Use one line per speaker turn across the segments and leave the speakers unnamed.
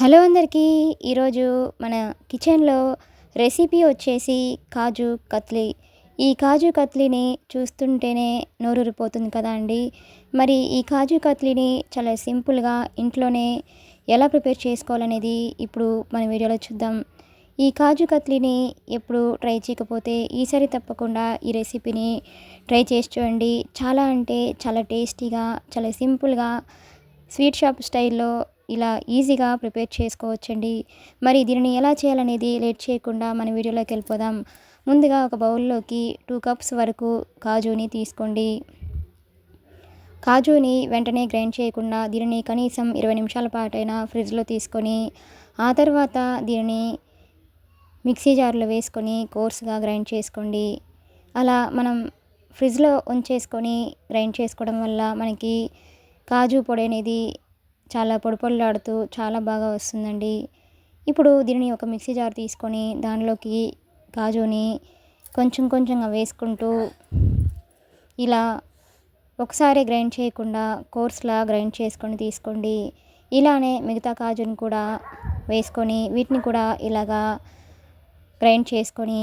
Hello అందరికీ. ఈరోజు మన కిచెన్లో రెసిపీ వచ్చేసి కాజు కత్లీ. ఈ కాజు కత్లీని చూస్తుంటేనే నోరూరిపోతుంది కదా అండి. మరి ఈ కాజు కత్లీని చాలా సింపుల్గా ఇంట్లోనే ఎలా ప్రిపేర్ చేసుకోవాలనేది ఇప్పుడు మన వీడియోలో చూద్దాం. ఈ కాజు కత్లీని ఎప్పుడు ట్రై చేయకపోతే ఈసారి తప్పకుండా ఈ రెసిపీని ట్రై చేసి చూడండి. చాలా అంటే చాలా టేస్టీగా చాలా సింపుల్గా స్వీట్ షాప్ స్టైల్లో ఇలా ఈజీగా ప్రిపేర్ చేసుకోవచ్చండి. మరి దీనిని ఎలా చేయాలనేది లేట్ చేయకుండా మన వీడియోలోకి వెళ్ళిపోదాం. ముందుగా ఒక బౌల్లోకి టూ కప్స్ వరకు కాజుని తీసుకోండి. కాజుని వెంటనే గ్రైండ్ చేయకుండా దీనిని కనీసం ఇరవై నిమిషాల పాటైనా ఫ్రిడ్జ్లో తీసుకొని ఆ తర్వాత దీనిని మిక్సీ జార్లో వేసుకొని కోర్స్గా గ్రైండ్ చేసుకోండి. అలా మనం ఫ్రిడ్జ్లో ఉంచేసుకొని గ్రైండ్ చేసుకోవడం వల్ల మనకి కాజు పొడి అనేది చాలా పొడిపొడిలాడుతూ చాలా బాగా వస్తుందండి. ఇప్పుడు దీనిని ఒక మిక్సీ జార్ తీసుకొని దానిలోకి కాజుని కొంచెం కొంచెంగా వేసుకుంటూ ఇలా ఒకసారి గ్రైండ్ చేయకుండా కోర్స్లా గ్రైండ్ చేసుకొని తీసుకోండి. ఇలానే మిగతా కాజుని కూడా వేసుకొని వీటిని కూడా ఇలాగా గ్రైండ్ చేసుకొని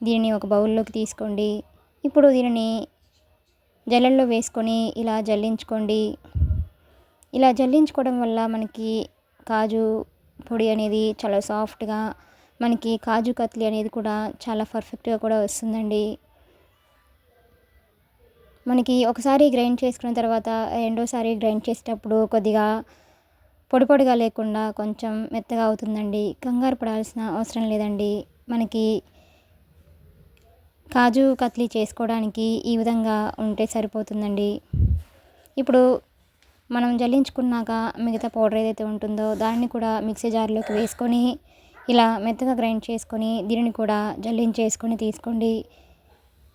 దీనిని ఒక బౌల్లోకి తీసుకోండి. ఇప్పుడు దీనిని జల్లెల్లో వేసుకొని ఇలా జల్లించుకోండి. ఇలా జల్లించుకోవడం వల్ల మనకి కాజు పొడి అనేది చాలా సాఫ్ట్గా మనకి కాజు కత్లీ అనేది కూడా చాలా పర్ఫెక్ట్గా కూడా వస్తుందండి. మనకి ఒకసారి గ్రైండ్ చేసుకున్న తర్వాత రెండోసారి గ్రైండ్ చేసేటప్పుడు కొద్దిగా పొడి పొడిగా లేకుండా కొంచెం మెత్తగా అవుతుందండి. కంగారు పడాల్సిన అవసరం లేదండి. మనకి కాజు కత్లీ చేసుకోవడానికి ఈ విధంగా ఉంటే సరిపోతుందండి. ఇప్పుడు మనం జల్లించుకున్నాక మిగతా పౌడర్ ఏదైతే ఉంటుందో దాన్ని కూడా మిక్సీ జార్లోకి వేసుకొని ఇలా మెత్తగా గ్రైండ్ చేసుకొని దీనిని కూడా జల్లించేసుకొని తీసుకోండి.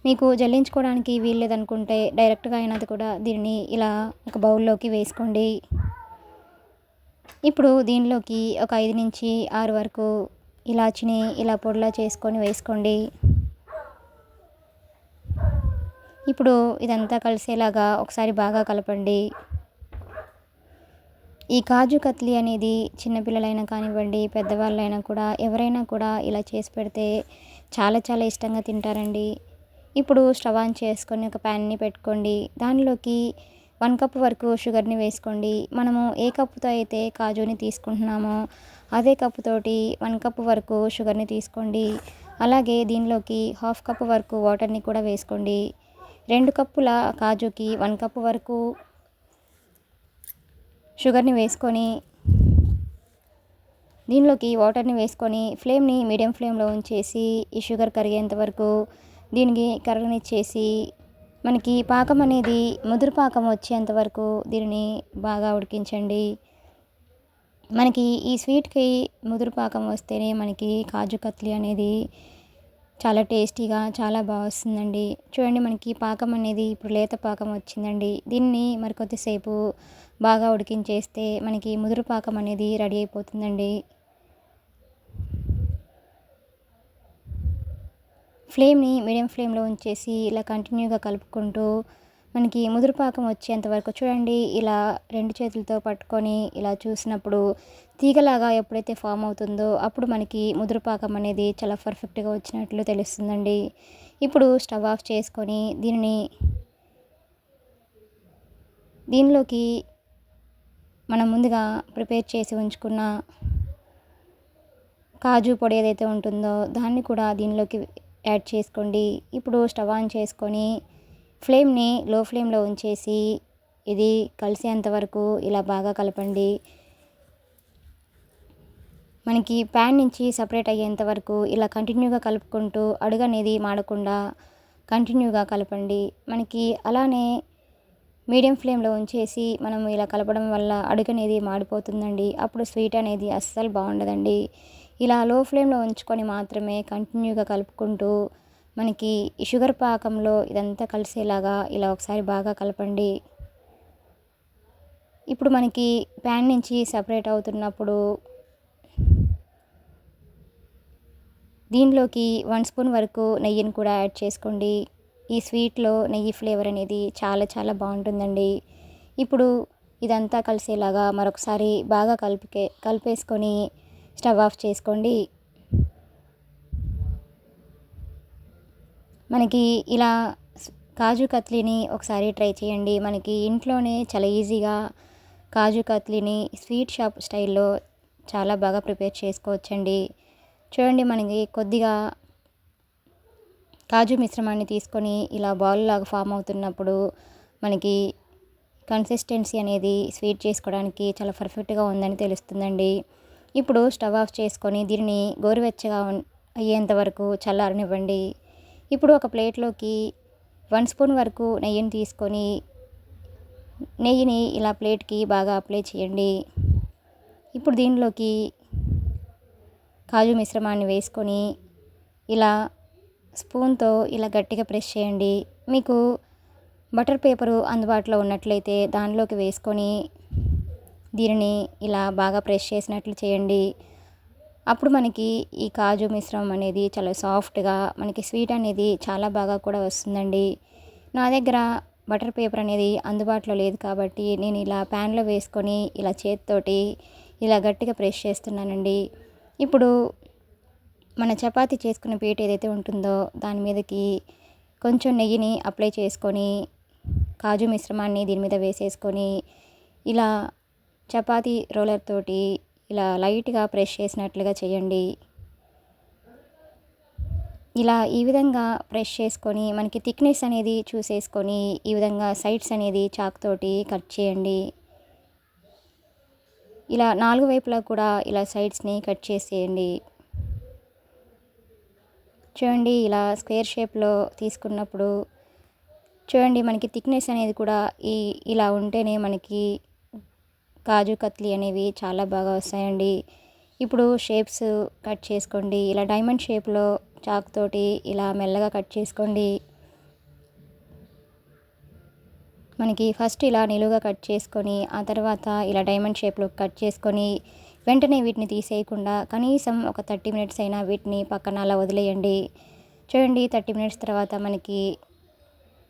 మీకు జల్లించుకోవడానికి వీల్లేదనుకుంటే డైరెక్ట్గా అయినది కూడా దీనిని ఇలా ఒక బౌల్లోకి వేసుకోండి. ఇప్పుడు దీనిలోకి ఒక ఐదు నుంచి ఆరు వరకు ఇలాచిని ఇలా పొడిలా చేసుకొని వేసుకోండి. ఇప్పుడు ఇదంతా కలిసేలాగా ఒకసారి బాగా కలపండి. ఈ కాజు కత్లీ అనేది చిన్నపిల్లలైనా కానివ్వండి పెద్దవాళ్ళైనా కూడా ఎవరైనా కూడా ఇలా చేసి పెడితే చాలా చాలా ఇష్టంగా తింటారండి. ఇప్పుడు స్టవ్ ఆన్ చేసుకొని ఒక ప్యాన్ని పెట్టుకోండి. దానిలోకి వన్ కప్ వరకు షుగర్ని వేసుకోండి. మనము ఏ కప్పుతో అయితే కాజుని తీసుకుంటున్నామో అదే కప్పుతోటి వన్ కప్ వరకు షుగర్ని తీసుకోండి. అలాగే దీనిలోకి హాఫ్ కప్ వరకు వాటర్ని కూడా వేసుకోండి. రెండు కప్పుల కాజుకి వన్ కప్ వరకు షుగర్ని వేసుకొని దీనిలోకి వాటర్ని వేసుకొని ఫ్లేమ్ని మీడియం ఫ్లేమ్లో ఉంచేసి ఈ షుగర్ కరిగేంత వరకు దీనికి కరగనిచ్చేసి మనకి పాకం అనేది ముదురు పాకం వచ్చేంత వరకు దీనిని బాగా ఉడికించండి. మనకి ఈ స్వీట్కి ముదురు పాకం వస్తేనే మనకి కాజు కత్లీ అనేది చాలా టేస్టీగా చాలా బాగా వస్తుందండి. చూడండి మనకి పాకం అనేది ఇప్పుడు లేత పాకం వచ్చిందండి. దీన్ని మరికొద్దిసేపు బాగా ఉడికించేస్తే మనకి ముదురు పాకం అనేది రెడీ అయిపోతుందండి. ఫ్లేమ్ని మీడియం ఫ్లేమ్లో ఉంచేసి ఇలా కంటిన్యూగా కలుపుకుంటూ మనకి ముదురుపాకం వచ్చేంత వరకు చూడండి ఇలా రెండు చేతులతో పట్టుకొని ఇలా చూసినప్పుడు తీగలాగా ఎప్పుడైతే ఫామ్ అవుతుందో అప్పుడు మనకి ముదురుపాకం అనేది చాలా పర్ఫెక్ట్గా వచ్చినట్లు తెలుస్తుందండి. ఇప్పుడు స్టవ్ ఆఫ్ చేసుకొని దీనిని దీనిలోకి మనం ముందుగా ప్రిపేర్ చేసి ఉంచుకున్న కాజు పొడి ఏదైతే ఉంటుందో దాన్ని కూడా దీనిలోకి యాడ్ చేసుకోండి. ఇప్పుడు స్టవ్ ఆన్ చేసుకొని ఫ్లేమ్ని లో ఫ్లేమ్లో ఉంచేసి ఇది కలిసేంత వరకు ఇలా బాగా కలపండి. మనకి ప్యాన్ నుంచి సపరేట్ అయ్యేంత వరకు ఇలా కంటిన్యూగా కలుపుకుంటూ అడుగు అనేది మాడకుండా కంటిన్యూగా కలపండి. మనకి అలానే మీడియం ఫ్లేమ్లో ఉంచేసి మనం ఇలా కలపడం వల్ల అడుగు అనేది మాడిపోతుందండి. అప్పుడు స్వీట్ అనేది అస్సలు బాగుండదండి. ఇలా లో ఫ్లేమ్లో ఉంచుకొని మాత్రమే కంటిన్యూగా కలుపుకుంటూ మనకి ఈ షుగర్ పాకంలో ఇదంతా కలిసేలాగా ఇలా ఒకసారి బాగా కలపండి. ఇప్పుడు మనకి ప్యాన్ నుంచి సపరేట్ అవుతున్నప్పుడు దీనిలోకి వన్ స్పూన్ వరకు నెయ్యిని కూడా యాడ్ చేసుకోండి. ఈ స్వీట్లో నెయ్యి ఫ్లేవర్ అనేది చాలా చాలా బాగుంటుందండి. ఇప్పుడు ఇదంతా కలిసేలాగా మరొకసారి బాగా కలిపికే కలిపేసుకొని స్టవ్ ఆఫ్ చేసుకోండి. మనకి ఇలా కాజు కత్లీని ఒకసారి ట్రై చేయండి. మనకి ఇంట్లోనే చాలా ఈజీగా కాజు కత్లీని స్వీట్ షాప్ స్టైల్లో చాలా బాగా ప్రిపేర్ చేసుకోవచ్చండి. చూడండి మనకి కొద్దిగా కాజు మిశ్రమాన్ని తీసుకొని ఇలా బాల్ లాగా ఫామ్ అవుతున్నప్పుడు మనకి కన్సిస్టెన్సీ అనేది స్వీట్ చేసుకోవడానికి చాలా పర్ఫెక్ట్గా ఉందని తెలుస్తుందండి. ఇప్పుడు స్టవ్ ఆఫ్ చేసుకొని దీనిని గోరువెచ్చగా అయ్యేంత వరకు చల్లారనివ్వండి. ఇప్పుడు ఒక ప్లేట్లోకి వన్ స్పూన్ వరకు నెయ్యిని తీసుకొని నెయ్యిని ఇలా ప్లేట్కి బాగా అప్లై చేయండి. ఇప్పుడు దీనిలోకి కాజు మిశ్రమాన్ని వేసుకొని ఇలా స్పూన్తో ఇలా గట్టిగా ప్రెస్ చేయండి. మీకు బటర్ పేపరు అందుబాటులో ఉన్నట్లయితే దానిలోకి వేసుకొని దీనిని ఇలా బాగా ప్రెస్ చేసినట్లు చేయండి. అప్పుడు మనకి ఈ కాజు మిశ్రమం అనేది చాలా సాఫ్ట్గా మనకి స్వీట్ అనేది చాలా బాగా కూడా వస్తుందండి. నా దగ్గర బటర్ పేపర్ అనేది అందుబాటులో లేదు కాబట్టి నేను ఇలా ప్యాన్లో వేసుకొని ఇలా చేతితోటి ఇలా గట్టిగా ప్రెస్ చేస్తున్నానండి. ఇప్పుడు మన చపాతి చేసుకున్న పీట ఏదైతే ఉంటుందో దాని మీదకి కొంచెం నెయ్యిని అప్లై చేసుకొని కాజు మిశ్రమాన్ని దీని మీద వేసేసుకొని ఇలా చపాతీ రోలర్ తోటి ఇలా లైట్గా ప్రెస్ చేసినట్లుగా చేయండి. ఇలా ఈ విధంగా ప్రెస్ చేసుకొని మనకి థిక్నెస్ అనేది చూసేసుకొని ఈ విధంగా సైడ్స్ అనేది చాక్తోటి కట్ చేయండి. ఇలా నాలుగు వైపులా కూడా ఇలా సైడ్స్ని కట్ చేసేయండి. చూడండి ఇలా స్క్వేర్ షేప్లో తీసుకున్నప్పుడు చూడండి మనకి థిక్నెస్ అనేది కూడా ఈ ఇలా ఉంటేనే మనకి కాజు కత్లీ అనేవి చాలా బాగా వస్తాయండి. ఇప్పుడు షేప్స్ కట్ చేసుకోండి. ఇలా డైమండ్ షేప్లో చాక్ తోటి ఇలా మెల్లగా కట్ చేసుకోండి. మనకి ఫస్ట్ ఇలా నిలువుగా కట్ చేసుకొని ఆ తర్వాత ఇలా డైమండ్ షేప్లో కట్ చేసుకొని వెంటనే వీటిని తీసేయకుండా కనీసం ఒక థర్టీ మినిట్స్ అయినా వీటిని పక్కన అలా వదిలేయండి. చూడండి థర్టీ మినిట్స్ తర్వాత మనకి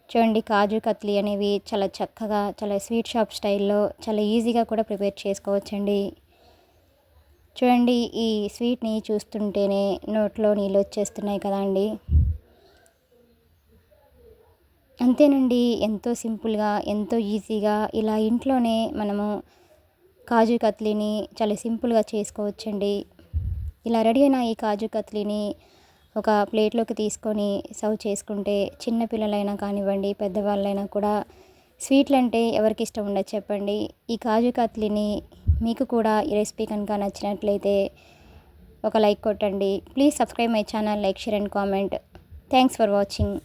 చూడండి కాజు కత్లీ అనేవి చాలా చక్కగా చాలా స్వీట్ షాప్ స్టైల్లో చాలా ఈజీగా కూడా ప్రిపేర్ చేసుకోవచ్చండి. చూడండి ఈ స్వీట్ని చూస్తుంటేనే నోట్లో నీళ్ళు వచ్చేస్తున్నాయి కదా అండి. అంతేనండి ఎంతో సింపుల్గా ఎంతో ఈజీగా ఇలా ఇంట్లోనే మనము కాజు కత్లీని చాలా సింపుల్గా చేసుకోవచ్చండి. ఇలా రెడీ అయిన ఈ కాజు కత్లీని ఒక ప్లేట్లోకి తీసుకొని సర్వ్ చేసుకుంటే చిన్నపిల్లలైనా కానివ్వండి పెద్దవాళ్ళైనా కూడా స్వీట్లు అంటే ఎవరికి ఇష్టం ఉండదు చెప్పండి. ఈ కాజు కత్లీని మీకు కూడా ఈ రెసిపీ కనుక నచ్చినట్లయితే ఒక లైక్ కొట్టండి. Please subscribe my channel like share and comment. Thanks for watching.